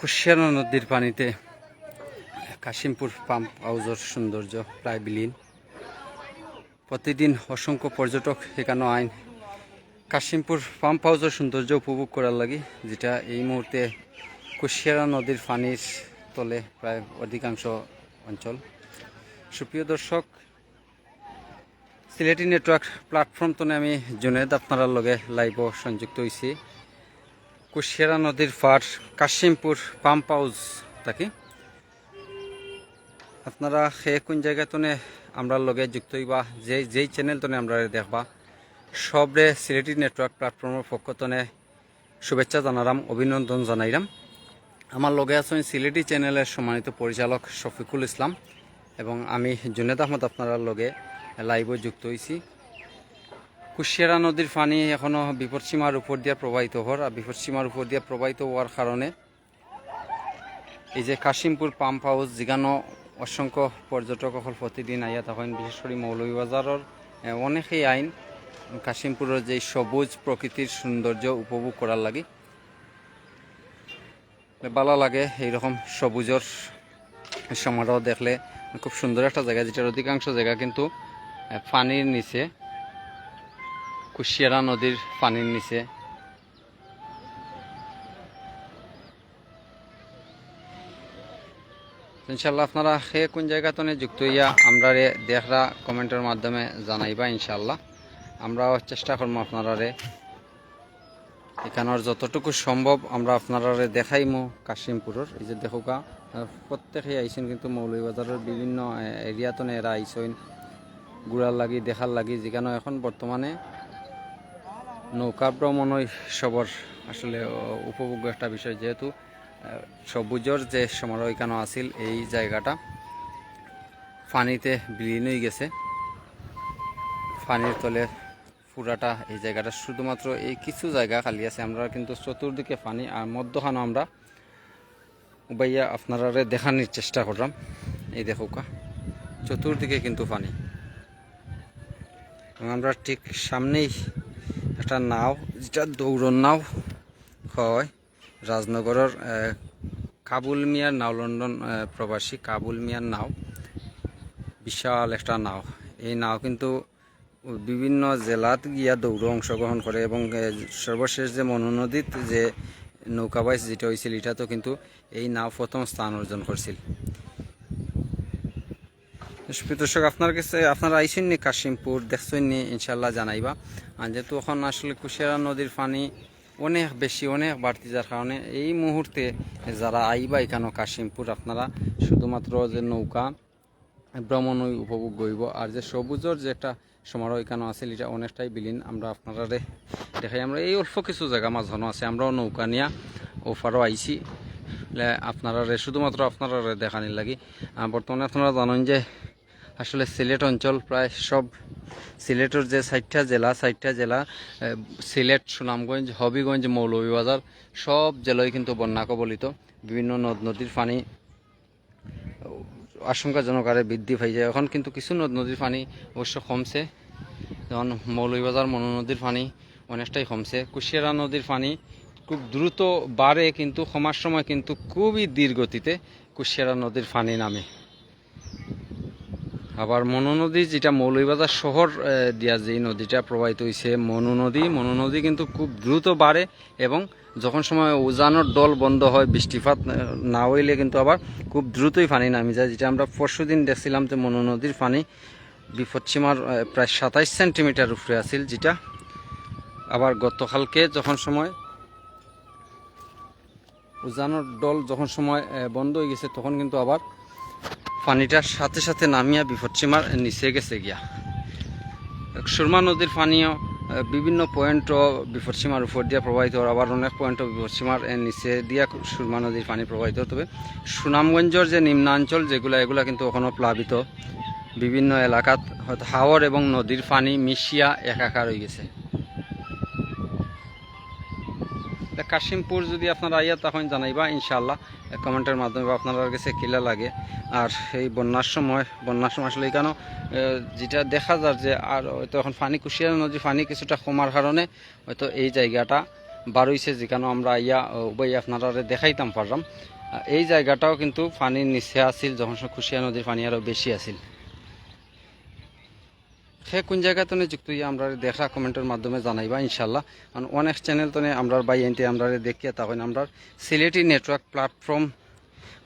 কুশিয়ারা নদীর পানিতে কাশিমপুর পাম্প হাউসের সৌন্দর্য প্রায় বিলীন। প্রতিদিন অসংখ্য পর্যটক এখানে আইন কাশিমপুর পাম্প হাউসের সৌন্দর্য উপভোগ করার লাগে, যেটা এই মুহূর্তে কুশিয়ারা নদীর পানির তলে প্রায় অধিকাংশ অঞ্চল। সুপ্রিয় দর্শক, সিলেটি নেটওয়ার্ক প্ল্যাটফর্ম তো আমি জুনেদ আপনার লগে লাইভ সংযুক্ত হয়েছি কুশিয়ারা নদীর পার কাশিমপুর পাম্প হাউস থাকি। আপনারা সে কোন জায়গায় তনে আমরা লগে যুক্ত হইবা, যে, যেই চ্যানেল তনে আমরা দেখবা, সবরে সিলেটি নেটওয়ার্ক প্ল্যাটফর্মের পক্ষ তনে শুভেচ্ছা জানালাম অভিনন্দন জানাইলাম আমার লগে আছেন সিলেটি চ্যানেলের সম্মানিত পরিচালক শফিকুল ইসলাম এবং আমি জুনেদ আহমদ আপনারা লগে লাইভে যুক্ত হয়েছি কুশিয়ারা নদীর পানি এখনও বিপদসীমার উপর দিয়ে প্রবাহিত হওয়ার, আর বিপদসীমার উপর দিয়ে প্রবাহিত হওয়ার কারণে এই যে কাশিমপুর পাম্প হাউস যেখানে অসংখ্য পর্যটকসকল প্রতিদিন আইয়া তখন বিশেষ করে মৌলভীবাজারের অনেকেই আইন কাশিমপুরের যে সবুজ প্রকৃতির সৌন্দর্য উপভোগ করার লাগে। ভালো লাগে এইরকম সবুজর সমারোহ দেখলে। খুব সুন্দর একটা জায়গা, যেটার অধিকাংশ জায়গা কিন্তু পানির নিচে। কুশিয়ারা নদীর পানির নিচে। ইনশাল্লাহ আপনারা সে কোন জায়গাতে যুক্ত হইয়া আমরা দেখরা কমেন্টের মাধ্যমে জানাইবা ইনশাল্লাহ আমরাও চেষ্টা করব আপনারা রে। এখানের যতটুকু সম্ভব আমরা আপনারা দেখাইমু কাশিমপুরের। এই যে দেখোকা প্রত্যেকেই আইসেন কিন্তু মৌলভীবাজারের বিভিন্ন এরিয়াতে এরা আইসেন ঘুরার লাগি, দেখার লাগি, যেখানে এখন বর্তমানে নৌকা ভ্রমণই সবর আসলে উপভোগ্য একটা বিষয় যেহেতু সবুজর যে সমারোহ এখানে আছিল এই জায়গাটা পানিতে বিলীন হয়ে গেছে। পানির তলে পুরাটা এই জায়গাটা শুধুমাত্র এই কিছু জায়গা খালি আছে, আমরা কিন্তু চতুর্দিকে পানি আর মধ্যখানে আমরা, উবাইয়া আপনারা দেখানোর চেষ্টা করলাম। এই দেখুকা চতুর্দিকে কিন্তু পানি। আমরা ঠিক সামনেই একটা নাও, যেটা দৌড়ন নাও হয়, রাজনগরের কাবুল মিয়ার নাও, লন্ডন প্রবাসী কাবুল মিয়ার নাও। বিশাল একটা নাও। এই নাও কিন্তু বিভিন্ন জেলাত গিয়া দৌড় অংশগ্রহণ করে এবং সর্বশেষ যে মনোনদীত যে নৌকাবাইজ যেটা হয়েছিল এটা তো কিন্তু এই নাও প্রথম স্থান অর্জন করছিল। দর্শক, আপনার কাছে আপনারা আইসেন নি কাশিমপুর, দেখছেন নি ইনশাল্লাহ জানাইবা। আর যেহেতু এখন আসলে কুশিয়ারা নদীর পানি অনেক বেশি, অনেক বাড়তি, যার কারণে এই মুহূর্তে যারা আইবা এখানে কাশিমপুর, আপনারা শুধুমাত্র যে নৌকা ভ্রমণ উপভোগ করব। আর যে সবুজর যে একটা সমারোহ এখানে আছে, এটা অনেকটাই বিলীন। আমরা আপনারা দেখাই, আমরা এই অল্প কিছু জায়গা মাঝখানো আছে, আমরাও নৌকা নিয়ে ওফারও আইছি। আপনারা শুধুমাত্র আপনারা দেখানির লাগি। বর্তমানে আপনারা জানেন যে আসলে সিলেট অঞ্চল প্রায় সব সিলেটের যে ষাটটা জেলা ষাটটা জেলা সিলেট, সুনামগঞ্জ, হবিগঞ্জ, মৌলভীবাজার, সব জেলায় কিন্তু বন্যা কবলিত। বিভিন্ন নদ নদীর পানি আশঙ্কাজনক হারে বৃদ্ধি পাই যায়। এখন কিন্তু কিছু নদ নদীর পানি অবশ্য কমছে। যেমন মৌলভীবাজার, মনো নদীর পানি অনেকটাই কমছে। কুশিয়ারা নদীর পানি খুব দ্রুত বাড়ে কিন্তু কমার সময় কিন্তু খুবই ধীর গতিতে কুশিয়ারা নদীর পানি নামে। আবার মনু নদী, যেটা মৌলভীবাজার শহর দিয়া যে নদীটা প্রবাহিত হয়েছে মনু নদী। মনু নদী কিন্তু খুব দ্রুত বাড়ে এবং যখন সময় উজানোর দল বন্ধ হয়, বৃষ্টিপাত না হইলে কিন্তু আবার খুব দ্রুতই পানি নামি যায়। যেটা আমরা পরশু দিন দেখছিলাম যে মনু নদীর পানি বিপদসীমার প্রায় সাতাইশ সেন্টিমিটার উপরে আছিল, যেটা আবার গতকালকে যখন সময় উজানোর দল যখন সময় বন্ধ হয়ে গেছে, তখন কিন্তু আবার পানিটার সাথে সাথে নামিয়া বিপদসীমার নিচে গেছে গিয়া। সুরমা নদীর পানিও বিভিন্ন পয়েন্টও বিপদসীমার উপর দিয়ে প্রবাহিত হয় আবার অনেক পয়েন্টও বিপদসীমার নিচে দিয়া সুরমা নদীর পানি প্রবাহিত। তবে সুনামগঞ্জের যে নিম্নাঞ্চল যেগুলো, এগুলা কিন্তু এখনও প্লাবিত। বিভিন্ন এলাকাত হাওর এবং নদীর পানি মিশিয়া একাকার হয়ে গেছে তা কাশিমপুর যদি আপনারা আইয়া তখন জানাইবা ইনশাল্লাহ কমেন্টের মাধ্যমে বা আপনার কাছে কিলা লাগে। আর এই বন্যার সময় বন্যার সময় আসলে কেন যেটা দেখা যায় যে আর হয়তো এখন পানি কুশিয়ারা নদীর পানি কিছুটা কমার কারণে হয়তো এই জায়গাটা বার হইছে যেখানে আমরা আইয়া উবাই আপনারা দেখাইতাম পারলাম। এই জায়গাটাও কিন্তু পানির নিচে আছিল, যখন কুশিয়া নদীর পানি আরও বেশি আছিল। সে কোন জায়গাতে যুক্ত হইয়া আমরা দেখা কমেন্টের মাধ্যমে জানাইবা, ইনশাল্লাহ। কারণ অনেক চ্যানেল তো আমরা বাই এনটি আমরা দেখিয়া তখন আমরা সিলেটি নেটওয়ার্ক প্ল্যাটফর্ম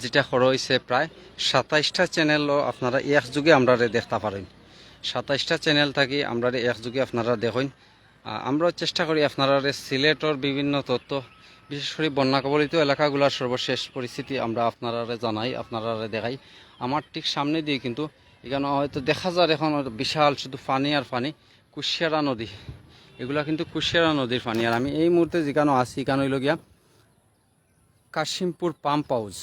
যেটা খরচ হয়েছে প্রায় সাতাইশটা চ্যানেলও আপনারা একযুগে আমরা দেখতে পারেন। সাতাইশটা চ্যানেল থাকি আমরা একযুগে আপনারা দেখেন। আমরাও চেষ্টা করি আপনারা সিলেটর বিভিন্ন তথ্য, বিশেষ করে বন্যা কবলিত এলাকাগুলোর সর্বশেষ পরিস্থিতি আমরা আপনারা জানাই আপনারা দেখাই। আমার ঠিক সামনে দিয়ে কিন্তু এখানে হয়তো দেখা যায় এখন বিশাল শুধু পানি আর পানি, কুশিয়ারা নদী। এগুলা কিন্তু কুশিয়ারা নদীর পানি। আর আমি এই মুহূর্তে যেখানে আছি, এখানে হইল গিয়া Kashimpur pump house.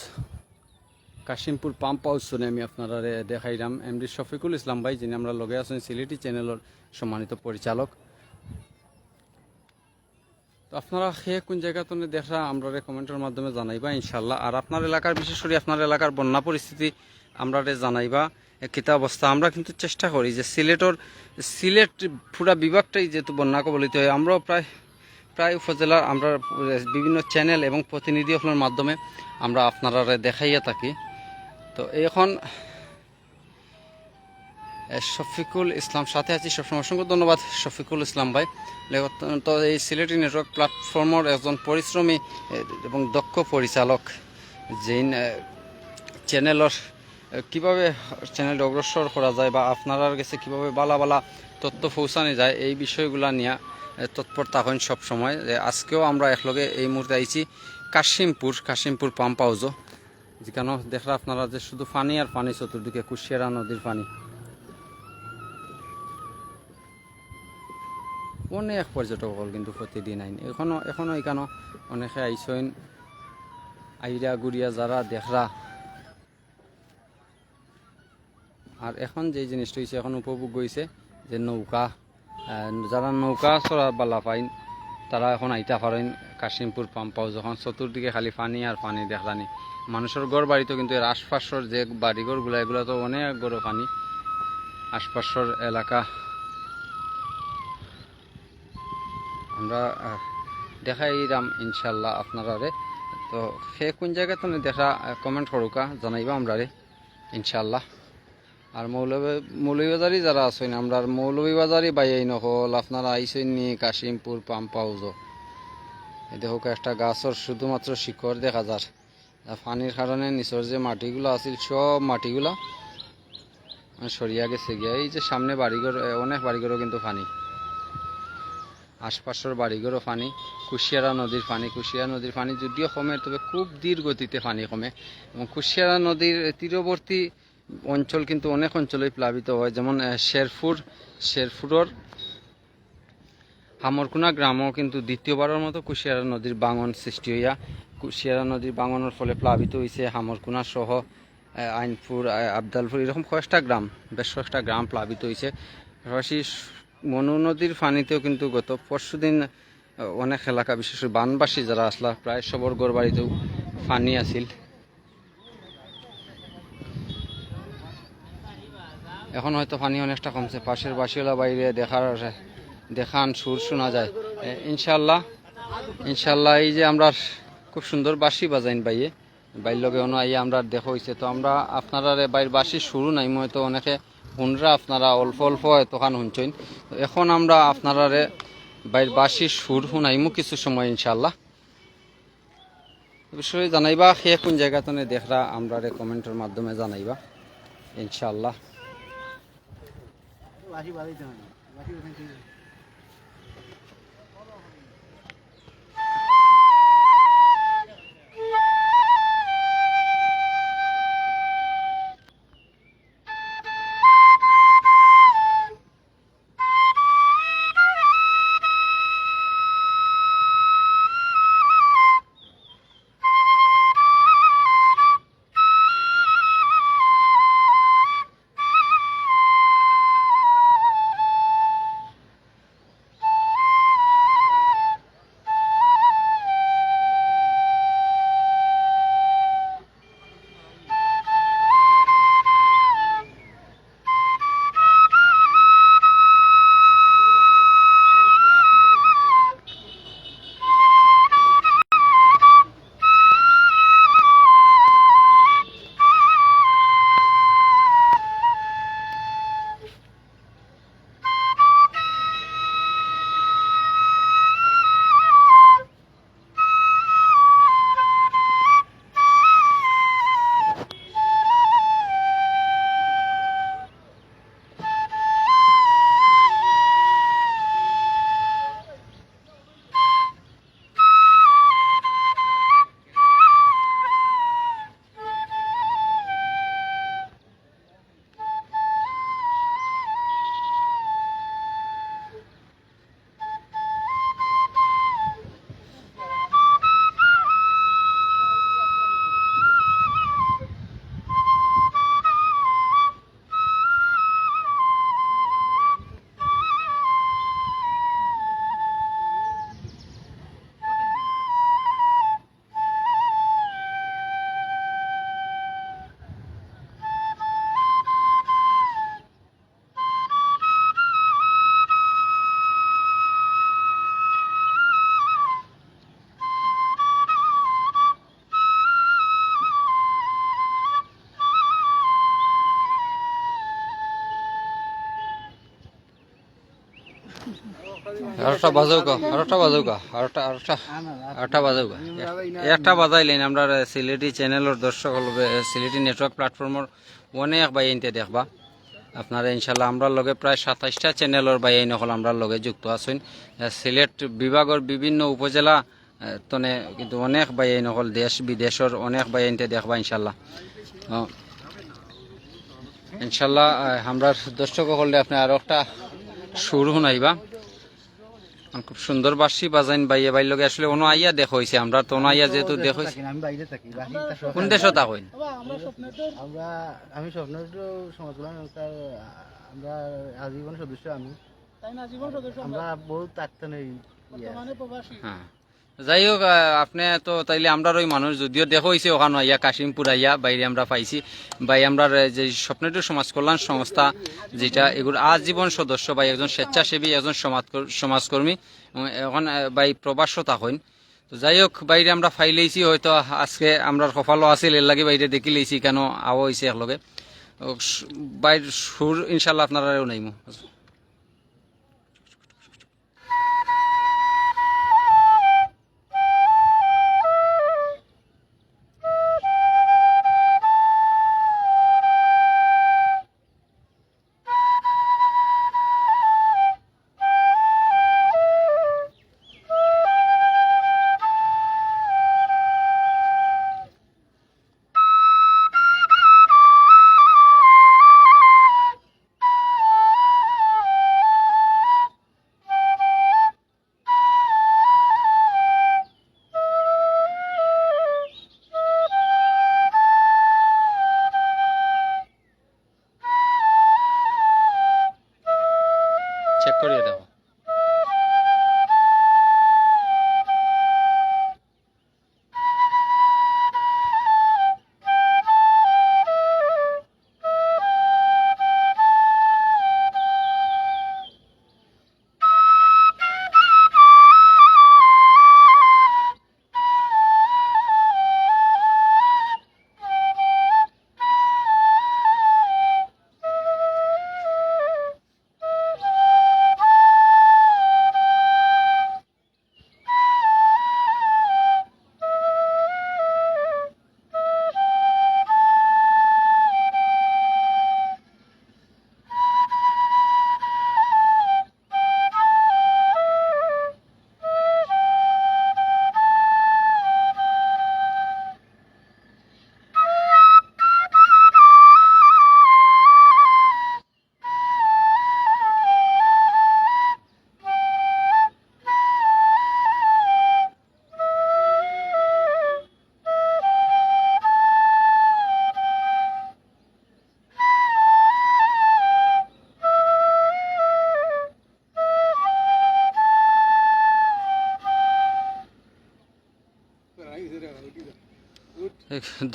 Kashimpur pump house শুনে আমি আপনারা দেখাইলাম এমডি শফিকুল ইসলাম ভাই, যিনি আমরা লগে আছেন সিলেটি চ্যানেলের সম্মানিত পরিচালক। তো আপনারা সে কোন জায়গাতে দেখা আমরা কমেন্টের মাধ্যমে জানাইবা ইনশাল্লাহ আর আপনার এলাকার, বিশেষ করে আপনার এলাকার বন্যা পরিস্থিতি আমরা জানাইবা। এ কিতা অবস্থা আমরা কিন্তু চেষ্টা করি যে সিলেটর সিলেট পুরা বিভাগটাই যেহেতু বন্যা কবলিত হয়, আমরাও প্রায় প্রায় উপজেলার আমরা বিভিন্ন চ্যানেল এবং প্রতিনিধি মাধ্যমে আমরা আপনারা দেখাইয়া থাকি। তো এখন শফিকুল ইসলাম সাথে আছি। সবসময় অসংখ্য ধন্যবাদ শফিকুল ইসলাম ভাই। তো এই সিলেটি নেটওয়ার্ক প্ল্যাটফর্মের একজন পরিশ্রমী এবং দক্ষ পরিচালক যেই চ্যানেলের কীভাবে চ্যানেল অগ্রসর করা যায় বা আপনার কাছে কীভাবে বালা বালা তথ্য পৌঁছানো যায়, এই বিষয়গুলা নিয়ে তৎপর থাকেন সব সময় যে আজকেও আমরা একলগে এই মুহূর্তে আইছি কাশিমপুর কাশিমপুর পাম্প হাউসও যেখানে দেখরা আপনারা যে শুধু পানি আর পানি, চতুর্দিকে কুশিয়ারা নদীর পানি। অনেক পর্যটক হল কিন্তু প্রতিদিন আইন। এখনও এখনও এখানো অনেকে আইসইন আইরা গুড়িয়া যারা দেখরা আর এখন যে জিনিসটা হয়েছে এখন উপভোগ হয়েছে যে নৌকা যারা নৌকা চড়া বালা পাইন তারা এখন আইতা পারেন কাশিমপুর পাম্প হাউস যখন চতুর্দিকে খালি পানি আর পানি দেখলানি। মানুষের ঘর বাড়িতেও কিন্তু এর আশপাশের যে বাড়িঘরগুলো এগুলো তো অনেক গড় পানি। আশপাশের এলাকা। আমরা আহ, দেখাইরাম ইনশাল্লাহ আপনারা রে তো সে কোন জায়গাতে দেখা কমেন্ট করুকা জানাইবা আমরা রে ইনশাল্লাহ আর মৌলভী, মৌলভীবাজারই যারা আছেন, আমরা মৌলভীবাজারই বাইয়াই নহল। আপনারা আইসেন নি কাশিমপুর পাম্প হাউস দেখো একটা গাছের শুধুমাত্র শিকড় দেখা যার। পানির কারণে নিচর যে মাটিগুলো আছিল, সব মাটিগুলা সরিয়া গেছে গিয়া। এই যে সামনে বাড়িঘর অনেক বাড়িঘরও কিন্তু পানি। আশপাশের বাড়িঘরও পানি, কুশিয়ারা নদীর পানি। কুশিয়ারা নদীর পানি যদিও কমে, তবে খুব ধীর গতিতে পানি কমে। এবং কুশিয়ারা নদীর তীরবর্তী অঞ্চল কিন্তু অনেক অঞ্চলেই প্লাবিত হয়। যেমন শেরপুর শেরপুরের হামরকুনা গ্রামও কিন্তু দ্বিতীয়বারের মতো কুশিয়ারা নদীর বাঙন সৃষ্টি হইয়া কুশিয়ারা নদীর বাঙনের ফলে প্লাবিত হয়েছে হামরকুনা সহ আইনপুর আবদালপুর এরকম কয়েকটা গ্রাম বেশ কয়েকটা গ্রাম প্লাবিত হয়েছে পাশাপাশি মনু নদীর পানিতেও কিন্তু গত পরশুদিন আহ, অনেক এলাকা বিশেষ করে বানবাসী যারা আসলা প্রায় সবর গড় বাড়িতেও পানি আছিল। এখন হয়তো পানি অনেকটা কমছে। পাশের বাসিওলা বাইরে দেখার দেখান, সুর শোনা যায়। ইনশাল্লাহ ইনশাল্লাহ এই যে আমরা খুব সুন্দর বাঁশি বাজাইন বাইয়ে বাইর লগে অন্য আমরা দেখা হয়েছে তো আমরা আপনারা বাইর বাঁশি শুরু নাই হয়তো অনেকে শুনরা, আপনারা অল্প অল্প তখন তো এখন আমরা আপনারা বাইর বাঁশি সুর শুনাইমু কিছু সময় ইনশাল্লাহ বিষয়ে জানাইবা, সে কোন জায়গাতে দেখরা আমরা কমেন্টের মাধ্যমে জানাইবা ইনশাল্লাহ বাসি বাজাইতে হয় আরেকটা বাজাও গা আরেকটা বাজাও গা আরেকটা আরেকটা আরেকটা বাজাও গা একটা বাজাইলেন আমরা সিলেটি চ্যানেলের দর্শক সিলেটি নেটওয়ার্ক প্ল্যাটফর্মর অনেক বাইনতে দেখবা। আপনারা ইনশাল্লাহ আমরা লগে প্রায় সাতাইশটা চ্যানেলের বাইন হল আমরা লগে যুক্ত আছেন। সিলেট বিভাগের বিভিন্ন উপজেলা তনে কিন্তু অনেক বাইন হল, দেশ বিদেশের অনেক বাইনতে দেখবা ইনশাল্লাহ। ইনশাল্লাহ আমরা দর্শক হলে আপনি আরও একটা সুর শুনাইবা। আর খুব সুন্দর বাসি বাজাইন বাইয়ে বাইর লগে আসলে ono আইয়া দেখো হইছে আমরা তো ono আইয়া যেহেতু দেখো হইছে। আমি বাইরে থাকি কোন দেশত হইন আমরা আমি স্বপ্ন সমাজ কল্যাণ আমরা আজীবন সদস্য আমি। আমরা? বহুত তাত্তা হ্যাঁ। যাই হোক আপনি তো তাইলে আমরা ওই মানুষ যদিও দেখো হইছে, ওখানে আইয়া কাশিমপুর আইয়া বাইরে আমরা পাইছি। বাই আমরা যে স্বপ্নটু সমাজ কল্যাণ সংস্থা, যেটা এগুলো আজীবন সদস্য বা একজন স্বেচ্ছাসেবী, একজন সমাজ সমাজকর্মী এখন বাই প্রবাসতা হইন। তো যাই হোক বাইরে আমরা ফাইলেইছি হয়তো আজকে আমরা কপালও আছিল এর লাগে বাইরে দেখি লইছি কেন, আও হইছে একলগে। বাইর সুর ইনশাল্লাহ আপনারাও নাইমু।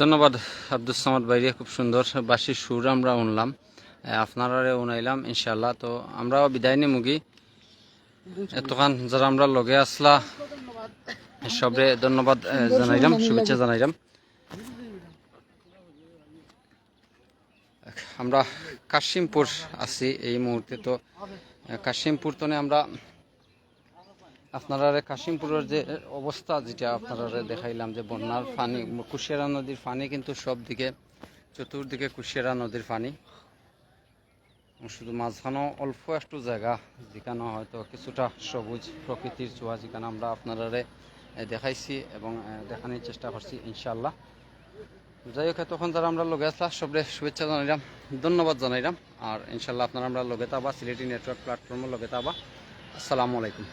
ধন্যবাদ আব্দুল সামাদ বাইরে খুব সুন্দর বাসির সুর আমরা উনলাম। আপনারা উনাইলাম ইনশাল্লাহ তো আমরাও বিদায় নিয়ে মুগি এতক্ষণ যারা আমরা লগে আসলা, সবরে ধন্যবাদ জানাইলাম, শুভেচ্ছা জানাইলাম। আমরা কাশিমপুর আছি এই মুহূর্তে, তো কাশিমপুর তো আমরা আপনারা কাশিমপুরের যে অবস্থা যেটা আপনারা দেখাইলাম যে বন্যার পানি, কুশিয়ারা নদীর পানি কিন্তু সব দিকে চতুর্দিকে কুশিয়ারা নদীর পানি। শুধু মাঝখানেও অল্প একটু জায়গা, যেখানে হয়তো কিছুটা সবুজ প্রকৃতির ছোঁয়া যেখানে আমরা আপনারা দেখাইছি এবং দেখানোর চেষ্টা করছি ইনশাল্লাহ যাই হোক তখন যারা আমরা লগে আসলা সবরে শুভেচ্ছা জানাইলাম, ধন্যবাদ জানাইলাম। আর ইনশাল্লাহ আপনারা আমরা লগে তাবা সিলেটি নেটওয়ার্ক প্ল্যাটফর্মে লগে তাবা আসসালামু আলাইকুম।